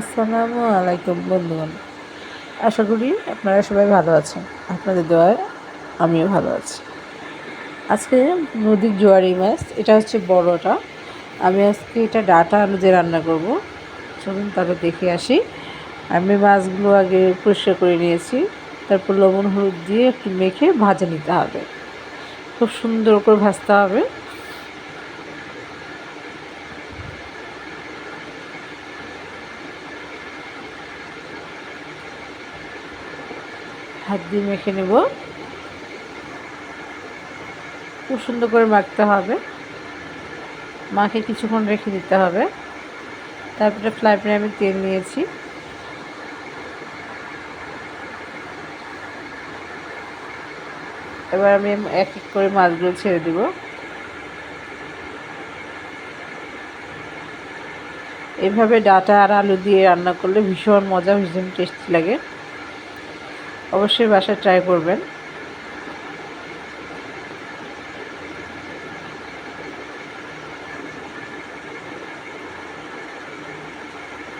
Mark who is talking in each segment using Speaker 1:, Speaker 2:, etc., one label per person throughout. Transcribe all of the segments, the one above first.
Speaker 1: আসসালামু আলাইকুম বন্ধুগণ। আশা করি আপনারা সবাই ভালো আছেন। আপনাদের দোয়ায় আমিও ভালো আছি। আজকে নদীর জোয়ারি মাছ, এটা হচ্ছে বড়টা। আমি আজকে এটা ডাটা আলু দিয়ে রান্না করব। চলুন তাহলে দেখে আসি। আমি মাছগুলো আগে পরিষ্কার করে নিয়েছি। তারপর লবণ হলুদ দিয়ে একটু মেখে ভাজে নিতে হবে। খুব সুন্দর করে ভাজতে হবে। হাত দিয়ে মেখে নেব। খুব সুন্দর করে মাখতে হবে। মাখে কিছুক্ষণ রেখে দিতে হবে। তারপরে ফ্লাই প্যানে আমি তেল নিয়েছি। এবার আমি এক এক করে মাছগুলো ছেড়ে দিব। এভাবে ডাটা আর আলু দিয়ে রান্না করলে ভীষণ মজা, ভীষণ টেস্টি লাগে। অবশ্যই বাসায় ট্রাই করবেন।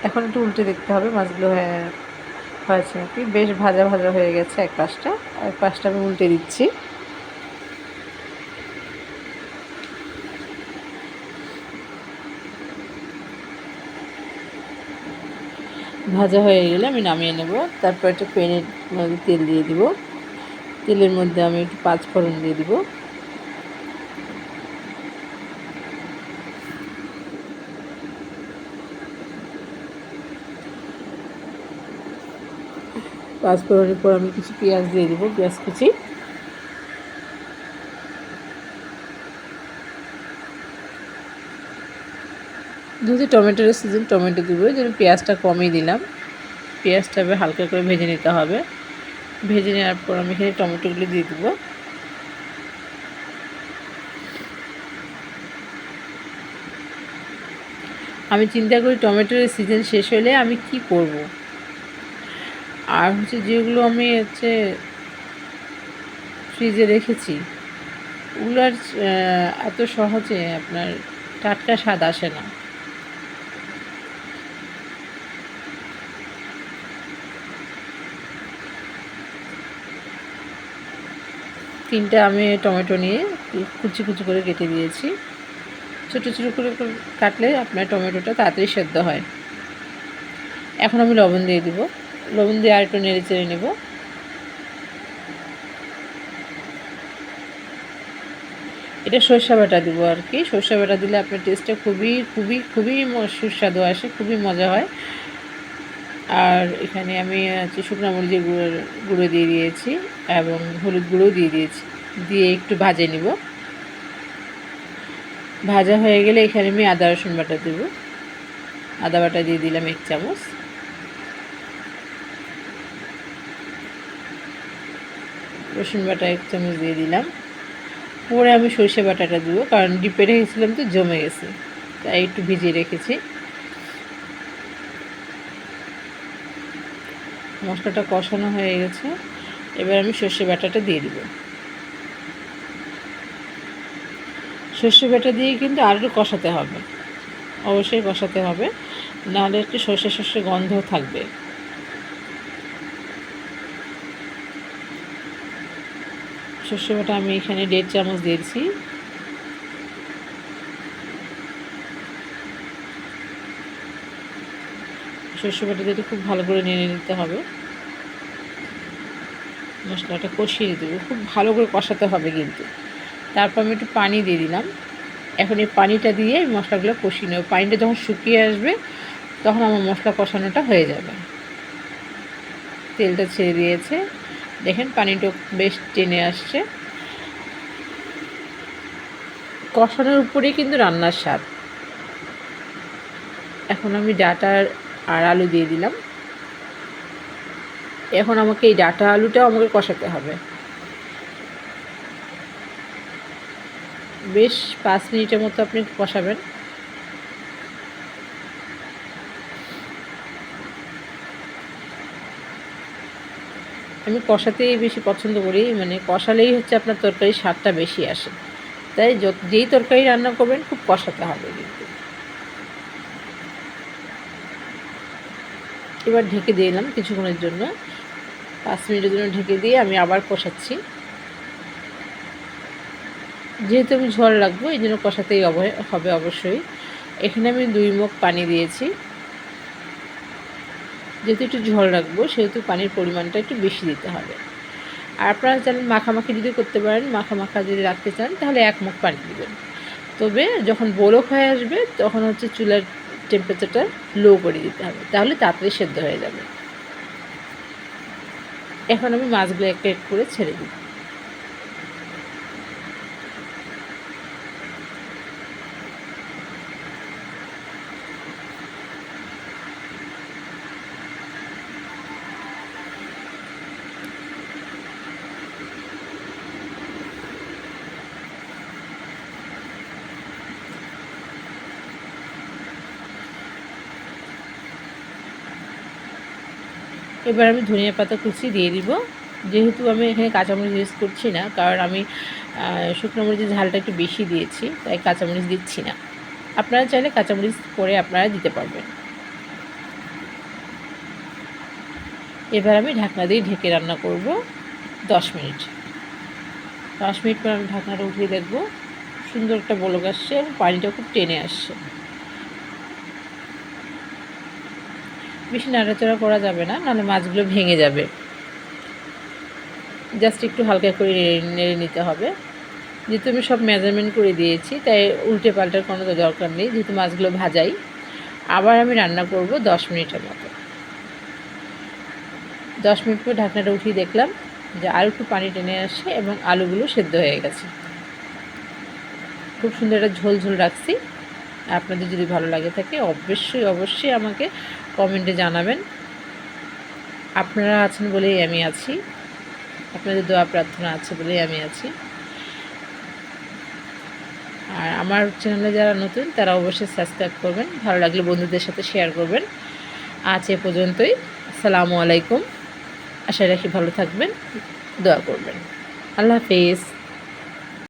Speaker 1: এখন একটু উল্টে দেখতে হবে, মাছগুলো হয়েছে নাকি? বেশ ভাজা ভাজা হয়ে গেছে এক পাশটা। এক পাশটা আমি উল্টে দিচ্ছি। ভাজা হয়ে গেলে আমি নামিয়ে নেব। তারপর একটা মধ্যে তেল দিয়ে দিব। তেলের মধ্যে আমি একটু পাঁচ ফোড়ন দিয়ে দিব। পাঁচ ফোড়নের পর আমি কিছু পেঁয়াজ দিয়ে দিব, পেঁয়াজ কুচি। যেহেতু টমেটোর সিজন, টমেটো দেবো। যেন পেঁয়াজটা কমই দিলাম। পেঁয়াজটা হালকা করে ভেজে নিতে হবে। ভেজে নেওয়ার পর আমি এখানে টমেটোগুলো দিয়ে দেবো। আমি চিন্তা করি টমেটোর সিজন শেষ হলে আমি কি করব? আর হচ্ছে যেগুলো আমি হচ্ছে ফ্রিজে রেখেছি ওগুলোর এত সহজে আপনার টাটকা স্বাদ আসে না। তিনটা আমি টমেটো নিয়ে কুচি কুচি করে কেটে দিয়েছি। ছোটো ছোটো করে কাটলে আপনার টমেটোটা তাড়াতাড়ি সেদ্ধ হয়। এখন আমি লবণ দিয়ে দিব। লবণ দিয়ে আর একটু নেড়ে চেড়ে নেব। এটা সর্ষা বাটা দিব আর কি। সর্ষা বাটা দিলে আপনার টেস্টটা খুবই খুবই খুবই সুস্বাদু আসে, খুবই মজা হয়। আর এখানে আমি হচ্ছে শুকনো মরিচের গুঁড়ো গুঁড়ো দিয়ে দিয়েছি এবং হলুদ গুঁড়োও দিয়ে দিয়েছি। দিয়ে একটু ভাজে নিব। ভাজা হয়ে গেলে এখানে আমি আদা, রসুন বাটা দেব। আদা বাটা দিয়ে দিলাম এক চামচ। রসুন বাটা এক চামচ দিয়ে দিলাম। পরে আমি সর্ষে বাটাটা দেবো, কারণ ডিপে রেখেছিলাম তো জমে গেছে, তাই একটু ভিজিয়ে রেখেছি। মশলাটা কষানো হয়ে গেছে। এবার আমি সর্ষে বাটাটা দিয়ে দিব। সর্ষে বাটা দিয়ে কিন্তু আর একটু কষাতে হবে। অবশ্যই কষাতে হবে। নাহলে একটু সর্ষে সর্ষে গন্ধ থাকবে। সর্ষে বাটা আমি এখানে দেড় চামচ দিয়েছি। সর্ষে বাটা দিয়ে খুব ভালো করে নেড়ে নিতে হবে। মশলাটা কষিয়ে দেবো খুব ভালো করে কষাতে হবে কিন্তু। তারপর আমি একটু পানি দিয়ে দিলাম। এখন এই পানিটা দিয়ে মশলাগুলো কষিয়ে নেব। পানিটা যখন শুকিয়ে আসবে, তখন আমার মশলা কষানোটা হয়ে যাবে। তেলটা ছেড়ে দিয়েছে। দেখেন পানিটা বেশ টেনে আসছে। কষানোর উপরেই কিন্তু রান্নার স্বাদ। এখন আমি ডাটার আর আলু দিয়ে দিলাম। এখন আমাকে এই ডাটা আলুটাও আমাকে কষাতে হবে। বেশ পাঁচ মিনিটের মতো আপনি কষাবেন। আমি কষাতেই বেশি পছন্দ করি মানে কষালেই হচ্ছে আপনার তরকারির স্বাদটা বেশি আসে। তাই যেই তরকারি রান্না করবেন, খুব কষাতে হবে কিন্তু। এবার ঢেকে দিলাম কিছুক্ষণের জন্য। পাঁচ মিনিটের জন্য ঢেকে দিয়ে আমি আবার কষাচ্ছি। যেহেতু আমি ঝড় রাখব, এই জন্য কষাতেই হবে অবশ্যই। এখানে আমি দুই মুখ পানি দিয়েছি। যেহেতু একটু ঝোল রাখব, সেহেতু পানির পরিমাণটা একটু বেশি দিতে হবে। আর আপনারা চান মাখামাখি যদি করতে পারেন মাখা মাখা যদি রাখতে চান, তাহলে এক মুখ পানি দেবেন। তবে যখন বরফ হয়ে আসবে, তখন হচ্ছে চুলার টেম্পারেচারটা লো করে দিতে হবে, তাহলে তাড়াতাড়ি সেদ্ধ হয়ে যাবে। এখন আমি মাছগুলো এক এক করে ছেড়ে দিই এবার আমি ধনিয়া পাতা কুচি দিয়ে দিব। যেহেতু আমি এখানে কাঁচামরিচ ইউজ করছি না, কারণ আমি শুকনো মরিচের ঝালটা একটু বেশি দিয়েছি, তাই কাঁচামরিচ দিচ্ছি না। আপনারা চাইলে কাঁচামরিচ পরে আপনারা দিতে পারবেন। এবার আমি ঢাকনা দিয়ে ঢেকে রান্না করব দশ মিনিট। দশ মিনিট পর আমি ঢাকনাটা উঠিয়ে দেখব, সুন্দর একটা বলক আসছে পানিটা খুব টেনে আসছে। বেশি নাড়াচাড়া করা যাবে না, নাহলে মাছগুলো ভেঙে যাবে। জাস্ট একটু হালকা করে নেড়ে নিতে হবে। যেহেতু আমি সব মেজারমেন্ট করে দিয়েছি, তাই উল্টে পাল্টার কোনো দরকার নেই, যেহেতু মাছগুলো ভাজাই। আবার আমি রান্না করব দশ মিনিটের মতো। দশ মিনিট পর ঢাকনাটা উঠিয়ে দেখলাম যে আর একটু পানি টেনে আসে এবং আলুগুলো সেদ্ধ হয়ে গেছে। খুব সুন্দর একটা ঝোল ঝোল রাখছি। আপনাদের যদি ভালো লাগে থাকে, অবশ্যই অবশ্যই আমাকে কমেন্টে জানাবেন। আপনারা আছেন বলেই আমি আছি। আপনাদের দোয়া, প্রার্থনা আছে বলেই আমি আছি। আর আমার চ্যানেলে যারা নতুন, তারা অবশ্যই সাবস্ক্রাইব করবেন। ভালো লাগলে বন্ধুদের সাথে শেয়ার করবেন। আজ এ পর্যন্তই। আসসালামু আলাইকুম। আশা রাখি ভালো থাকবেন। দোয়া করবেন। আল্লাহ হাফেজ।